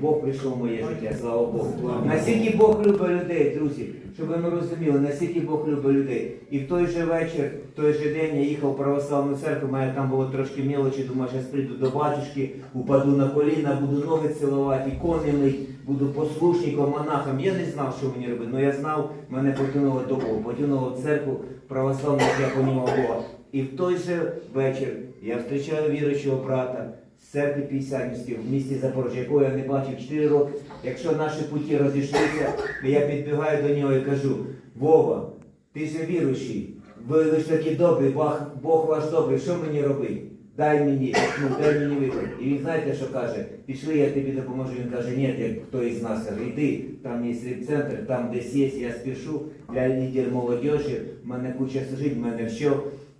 Бог прийшов в моє життя, слава Богу. Наскільки Бог любить людей, друзі, щоб ви розуміли, наскільки Бог любить людей. І в той же вечір, в той же день я їхав в православну церкву, мене там було трошки мелочі, думаю, зараз прийду до батюшки, упаду на коліна, буду ноги цілувати, ікони мить, буду послушником, монахом. Я не знав, що мені робити, але я знав, мене потягнуло до Бога, потягнуло в церкву православну, як я понімав Бога. І в той же вечір я зустрічаю віруючого брата з церкви в місті Запорожжя, якого я не бачив 4 роки. Якщо наші путі розійшлися, я підбігаю до нього і кажу: Вова, ти ж віруючий, ви, ви ж такі добрі, Бог, Бог ваш добрий, що мені робити? Дай мені, ну, дай мені вибір. І він знаєте, що каже? Пішли, я тобі допоможу. Він каже, ні, як хто із нас каже, йди, там є центр, там десь є, я спішу для лідер молодежі, в мене куча служить, в мене все.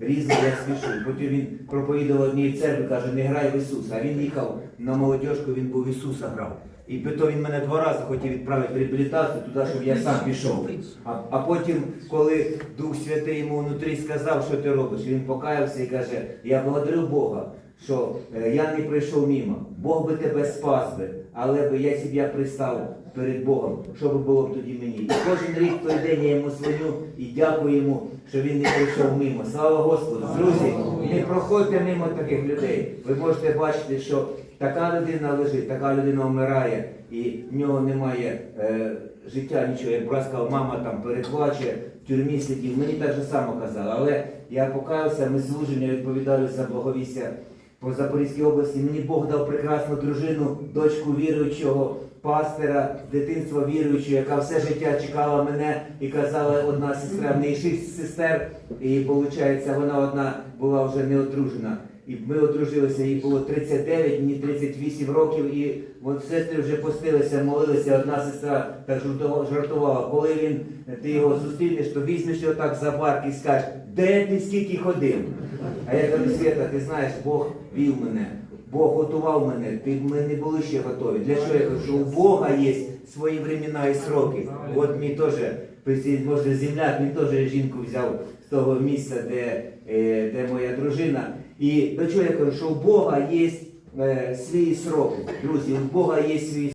Різне я спішу. Потім він проповідав одній церкві, каже, не грай в Ісуса. А він їхав на молодіжку, він був Ісуса грав. І то він мене два рази хотів відправити в реабілітацію туди, щоб я сам пішов. А, а потім, коли Дух Святий йому внутрі сказав, що ти робиш, він покаявся і каже, я благодарю Бога, що е, я не прийшов мимо. Бог би тебе спас би, але би я себе пристав перед Богом, що би було б тоді мені. І кожен рік той день я йому дзвоню і дякую йому, що він не прийшов мимо. Слава Господу! Друзі, не проходьте мимо таких людей. Ви можете бачити, що така людина лежить, така людина вмирає, і в нього немає е, життя нічого. Як брат мама там переплаче, в тюрмі сидів. Мені так же само казали. Але я покаявся, ми служення відповідали за благовістя по Запорізькій області. Мені Бог дав прекрасну дружину, дочку віруючого. Пастора з дитинства віруючого, яка все життя чекала мене і казала одна сестра, в неї шість сестер, і виходить, вона одна була вже не одружена. І ми одружилися, їй було 39, мені 38 років, і от сестри вже постилися, молилися. Одна сестра так жартувала- коли він ти його зустрінеш, то візьмеш його так за барк і скажеш, де ти скільки ходив? А я кажу, Свята, ти знаєш, Бог вів мене, Бог готував мене, ти, ми не були ще готові. Для чого я кажу, що у Бога є свої времена і сроки. От мій теж, може, земляк, він теж жінку взяв з того місця, де, е, де моя дружина. І до чого я кажу, що у Бога є е, свої сроки. Друзі, у Бога є свої